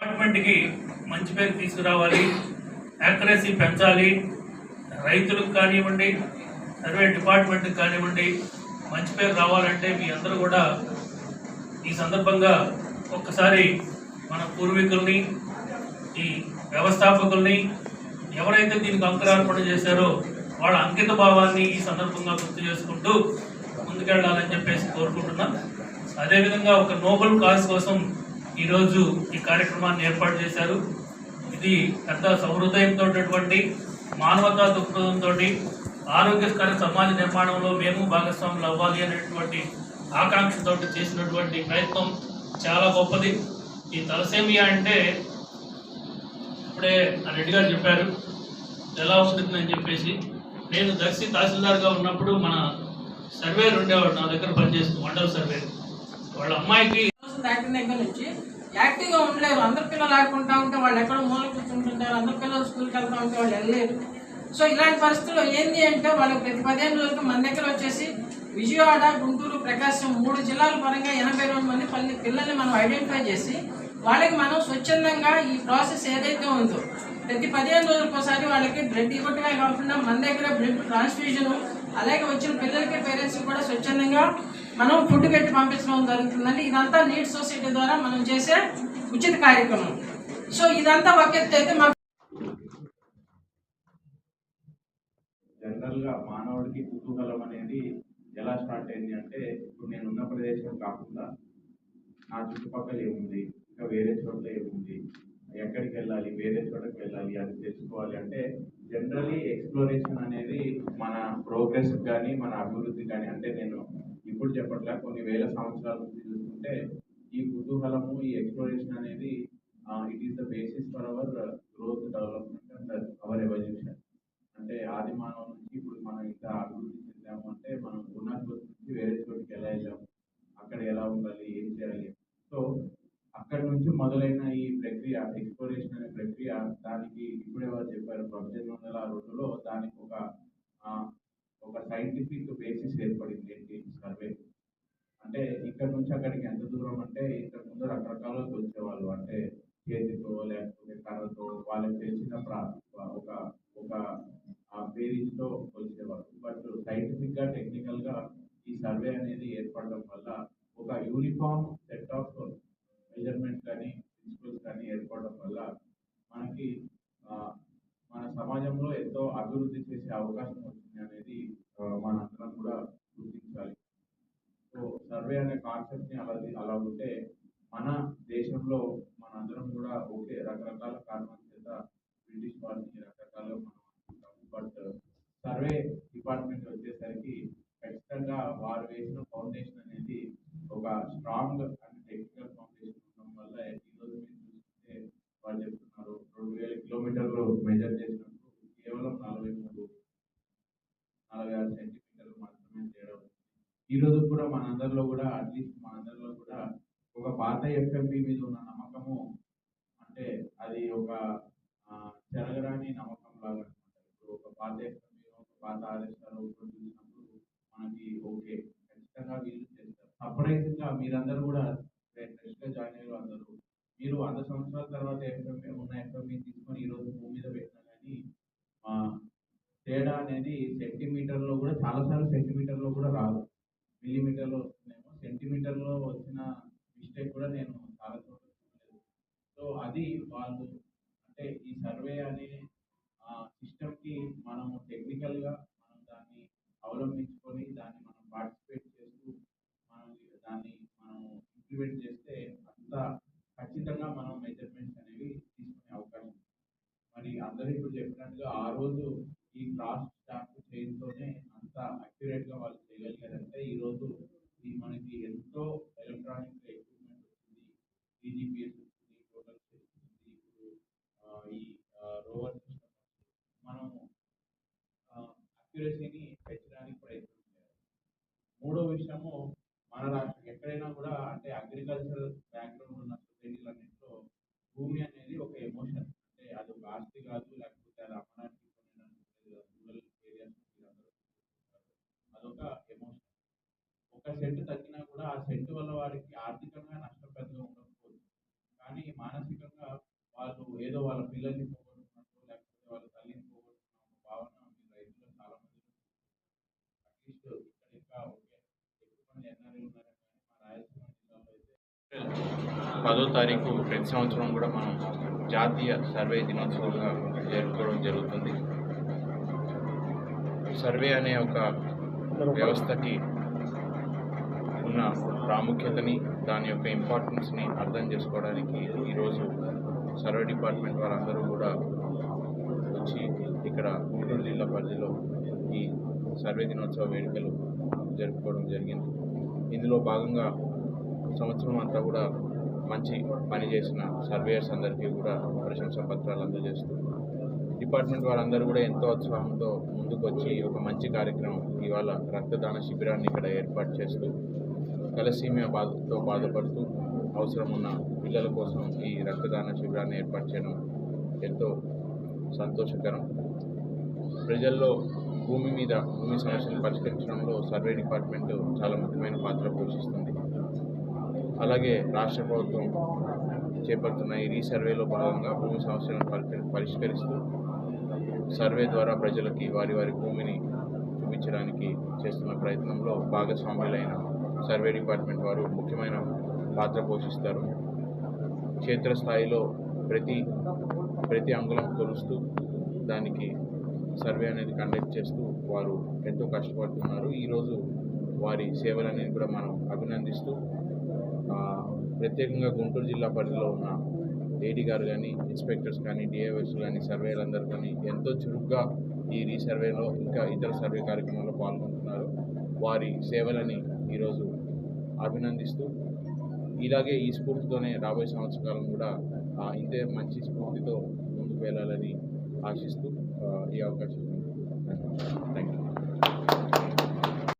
డిపార్ట్మెంట్కి మంచి పేరు తీసుకురావాలి. యాక్యురసీ పెంచాలి. రైతులకు కానివ్వండి సర్వే డిపార్ట్మెంట్కి కానివ్వండి మంచి పేరు రావాలంటే మీ అందరూ కూడా ఈ సందర్భంగా ఒక్కసారి మన పూర్వీకుల్ని ఈ వ్యవస్థాపకుల్ని ఎవరైతే దీనికి అంకురార్పణ చేశారో వాళ్ళ అంకిత భావాన్ని ఈ సందర్భంగా గుర్తు చేసుకుంటూ ముందుకెళ్ళాలని చెప్పేసి కోరుకుంటున్నాం. అదేవిధంగా ఒక నోబెల్ కాజ్ కోసం ఈరోజు ఈ కార్యక్రమాన్ని ఏర్పాటు చేశారు. ఇది పెద్ద సహృదయంతో ఉన్నటువంటి మానవతా దృక్పథంతో ఆరోగ్యకర సమాజ నిర్మాణంలో మేము భాగస్వాములు అవ్వాలి అనేటువంటి ఆకాంక్షతో చేసినటువంటి ప్రయత్నం చాలా గొప్పది. ఈ తలసేమియా అంటే ఇప్పుడే రెడ్డి గారు చెప్పారు ఎలా ఉంటుందని చెప్పేసి. నేను దర్శి తహసీల్దార్గా ఉన్నప్పుడు మన సర్వేర్ ఉండేవాడు నా దగ్గర పనిచేస్తూ మండల సర్వేర్ వాళ్ళ అమ్మాయికి యాక్టివ్ దగ్గర నుంచి యాక్టివ్గా ఉండలేరు. అందరు పిల్లలు ఆడుకుంటా ఉంటే వాళ్ళు ఎక్కడ మూల కూర్చుంటుంటారు. అందరు పిల్లలు స్కూల్కి వెళ్తా ఉంటే వాళ్ళు వెళ్ళలేరు. సో ఇలాంటి పరిస్థితుల్లో ఏంది అంటే వాళ్ళకి ప్రతి పదిహేను రోజులకు మన దగ్గర వచ్చేసి విజయవాడ గుంటూరు ప్రకాశం మూడు జిల్లాల పరంగా ఎనభై రెండు మంది పల్లి పిల్లల్ని మనం ఐడెంటిఫై చేసి వాళ్ళకి మనం స్వచ్ఛందంగా ఈ ప్రాసెస్ ఏదైతే ఉందో ప్రతి పదిహేను రోజులకోసారి వాళ్ళకి బ్లడ్ ఇవ్వటమే కాకుండా మన దగ్గర బ్లడ్ ట్రాన్స్ఫ్యూజను అలాగే వచ్చిన పిల్లలకి పేరెంట్స్ కూడా స్వచ్ఛందంగా మనం ఫుడ్ పెట్టి పంపించడం జరుగుతుందండి. ఇదంతా నీట్ సొసైటీ ద్వారా మనం చేసే ఉచిత కార్యక్రమం. సో ఇదంతా ఒక ఎత్తు అయితే మాకు జనరల్గా మానవుడికి కుతూహలం అనేది ఎలా స్టార్ట్ అయింది అంటే ఇప్పుడు నేను ఉన్న ప్రదేశం కాకుండా నా చుట్టుపక్కల ఏముంది? ఇంకా వేరే చోట్ల ఏముంది? ఎక్కడికి వెళ్ళాలి? వేరే చోటకి వెళ్ళాలి? అది తెలుసుకోవాలి. అంటే జనరలీ ఎక్స్ప్లోరేషన్ అనేది మన ప్రోగ్రెస్ కానీ మన అభివృద్ధి కానీ అంటే నేను ఇప్పుడు చెప్పట్లే కొన్ని వేల సంవత్సరాల నుంచి చూసుకుంటే ఈ కుతూహలము ఈ ఎక్స్ప్లోరేషన్ అనేది it is the basis for our growth development and our evolution అంటే ఆది మానవ నుంచి ఇప్పుడు మనం ఇంత అభివృద్ధి చెందాము అంటే మనం ఉన్న చోటు నుంచి వేరే చోటుకి ఎలా వెళ్ళాము? అక్కడ ఎలా ఉండాలి? ఏం చేయాలి? సో అక్కడ నుంచి మొదలైన ఈ ప్రక్రియ ఎక్స్ప్లోరేషన్ అనే ప్రక్రియ దానికి ఇప్పుడే వారు చెప్పారు? పద్దెనిమిది వందల రెండులో దానికి ఒక ఒక సైంటిఫిక్ బేసిస్ ఏర్పడింది ఏంటి? సర్వే అంటే ఇక్కడ నుంచి అక్కడికి ఎంత దూరం అంటే ఇంతకు ముందు రకరకాల వచ్చేవాళ్ళు అంటే చేతితో లేకపోతే కర్రతో వాళ్ళకి తెలిసిన ఒక ఒక బేరీస్తో కొలిచేవారు బట్ సైంటిఫిక్గా టెక్నికల్గా ఈ సర్వే అనేది ఏర్పడడం వల్ల ఒక యూనిఫామ్ సెట్ ఆఫ్ మెజర్మెంట్ కానీ ప్రిన్సిపల్స్ ఏర్పడడం వల్ల మనకి మన సమాజంలో ఎంతో అభివృద్ధి చేసే అవకాశం వచ్చింది అనేది మనందరం కూడా గుర్తించాలి. సో సర్వే అనే కాన్సెప్ట్ని అలా అలా ఉంటే మన దేశంలో మనందరం కూడా ఓకే రకరకాల కారణాలు చేత బ్రిటిష్ వారిని రకరకాలుగా మనం అనుకుంటాము బట్ సర్వే డిపార్ట్మెంట్ వచ్చేసరికి ఖచ్చితంగా వారు వేసిన ఫౌండేషన్ అనేది ఒక స్ట్రాంగ్ అండ్ టెక్నికల్ ఫౌండేషన్ ఉండడం వల్ల ఈ రోజు మీరు చూస్తుంటే వాళ్ళు చెప్తున్నారు రెండు వేల కిలోమీటర్లు మెజర్ చేసినప్పుడు కేవలం నలభై మూడు నలభై ఆరు సెంటీమీటర్లు మాత్రమే తేడా ఉంది. ఈ రోజు కూడా మనందరిలో కూడా అట్లీస్ట్ మనందరిలో కూడా ఒక పాత ఎఫ్ఎంపి మీద ఉన్న నమ్మకము అంటే అది ఒక జరగరాని నమ్మకం లాగా అనమాట ఇప్పుడు ఒక పాత ఎఫ్ఎంపి ఒక పాత ఆదేశాలు చూసినప్పుడు మనకి ఓకే ఖచ్చితంగా వీళ్ళు చేస్తారు సర్ప్రైజింగ్ మీరందరూ కూడా ఫ్రెష్గా జాయిన్ అయ్యారు అందరూ మీరు వంద సంవత్సరాల తర్వాత ఎఫ్ఎంపి ఉన్న ఎఫ్ఎంపి తీసుకొని ఈ రోజు భూమి మీద పెట్టినా కానీ ఆ, సెంటీమీటర్లో కూడా చాలా సార్లు సెంటీమీటర్లో కూడా రాదు మిల్లీమీటర్లో వస్తుందేమో సెంటీమీటర్లో వచ్చిన మిస్టేక్ కూడా నేను చాలా చోట్ల చూడలేదు సో అది వాళ్ళు అంటే ఈ సర్వే అనే సిస్టమ్కి మనము టెక్నికల్గా మనం దాన్ని అవలంబించుకొని దాన్ని మనం పార్టిసిపేట్ చేస్తూ మనం దాన్ని మనం ఇంప్లిమెంట్ చేస్తే అంత ఖచ్చితంగా మనం మెజర్మెంట్స్ అనేవి తీసుకునే అవకాశం ఉంది. మరి అందరూ ఇప్పుడు చెప్పినట్టుగా ఆ రోజు ఈ క్రాస్ స్టాంప్ చేయడంతోనే అంత అక్యురేట్గా వాళ్ళు చేయగలిగారంటే ఈ రోజు మనకి ఎంతో ఎలక్ట్రానిక్ ఎక్విప్మెంట్ వచ్చింది ఈజీపీఎస్ వచ్చింది టోటల్ వచ్చింది ఇప్పుడు ఈ రోవర్ సిస్టమ్ మనం అక్యురసీని పెంచడానికి ప్రయత్నం చేయాలి. మూడో విషయము మన రాష్ట్రం. ఎక్కడైనా కూడా అంటే అగ్రికల్చర్ బ్యాక్గ్రౌండ్ ఉన్న సొసైటీలన్నింటిలో భూమి అనేది ఒక ఎమోషన్ అంటే అది ఒక ఆస్తి కాదు లేకపోతే అది అమ్మడానికి కొనడానికి రూరల్ ఏరియాస్ అదొక ఎమోషన్ ఒక సెంటు తగ్గినా కూడా ఆ సెంటు వల్ల వారికి ఆర్థికంగా నష్టం పెద్దగా ఉండకపోవచ్చు కానీ మానసికంగా వాళ్ళు ఏదో వాళ్ళ పిల్లల్ని పోగొట్టుకున్నట్టు లేకపోతే వాళ్ళ తల్లిని పోగొట్టుకున్న ఒక భావన మీ రైతుల్లో చాలా మంది అట్లీస్ట్ ఇక్కడ ఇంకా ఓకే. ఎక్కువ మంది ఎన్ఆర్ఐ ఉన్నారు కానీ మా రాయలసీమ జిల్లాలో అయితే పదో తారీఖు ప్రతి సంవత్సరం కూడా మనం జాతీయ సర్వే దినోత్సవంగా జరుపుకోవడం జరుగుతుంది. సర్వే అనే ఒక వ్యవస్థకి ఉన్న ప్రాముఖ్యతని దాని యొక్క ఇంపార్టెన్స్ని అర్థం చేసుకోవడానికి ఈరోజు సర్వే డిపార్ట్మెంట్ వారందరూ కూడా వచ్చి ఇక్కడ గుంటూరు జిల్లా పరిధిలో ఈ సర్వే దినోత్సవ వేడుకలు జరుపుకోవడం జరిగింది. ఇందులో భాగంగా సంవత్సరం అంతా కూడా మంచి పని చేసిన సర్వేయర్స్ అందరికీ కూడా ప్రశంసా పత్రాలు అందజేస్తూ డిపార్ట్మెంట్ వారందరూ కూడా ఎంతో ఉత్సాహంతో ముందుకు వచ్చి ఒక మంచి కార్యక్రమం ఇవాళ రక్తదాన శిబిరాన్ని ఇక్కడ ఏర్పాటు చేస్తూ తలసీమియా బాధతో బాధపడుతూ అవసరం ఉన్న పిల్లల కోసం ఈ రక్తదాన శిబిరాన్ని ఏర్పాటు చేయడం ఎంతో సంతోషకరం. ప్రజల్లో భూమి మీద భూమి సమస్యలను పరిష్కరించడంలో సర్వే డిపార్ట్మెంట్ చాలా ముఖ్యమైన పాత్ర పోషిస్తుంది. అలాగే రాష్ట్ర ప్రభుత్వం చేపడుతున్న ఈ రీసర్వేలో భాగంగా భూమి సమస్యలను పరిష్క- పరిష్కరిస్తూ సర్వే ద్వారా ప్రజలకి వారి వారి భూమిని చూపించడానికి చేస్తున్న ప్రయత్నంలో భాగస్వాములైన సర్వే డిపార్ట్మెంట్ వారు ముఖ్యమైన పాత్ర పోషిస్తారు క్షేత్రస్థాయిలో ప్రతి ప్రతి అంగుళం కొలుస్తూ దానికి సర్వే అనేది కండక్ట్ చేస్తూ వారు ఎంతో కష్టపడుతున్నారు. ఈరోజు వారి సేవలనేది కూడా మనం అభినందిస్తూ ప్రత్యేకంగా గుంటూరు జిల్లా పరిధిలో ఉన్న ఏడీ గారు కానీ ఇన్స్పెక్టర్స్ కానీ డిఐఎస్ కానీ సర్వేలందరూ కానీ ఎంతో చురుగ్గా ఈ రీసర్వేలో ఇంకా ఇతర సర్వే కార్యక్రమాల్లో పాల్గొంటున్నారు. వారి సేవలని ఈరోజు అభినందిస్తూ ఇలాగే ఈ స్ఫూర్తితోనే రాబోయే సంవత్సరాలను కూడా ఇంతే మంచి స్ఫూర్తితో ముందుకు వెళ్ళాలని ఆశిస్తూ ఈ అవకాశం థ్యాంక్ యూ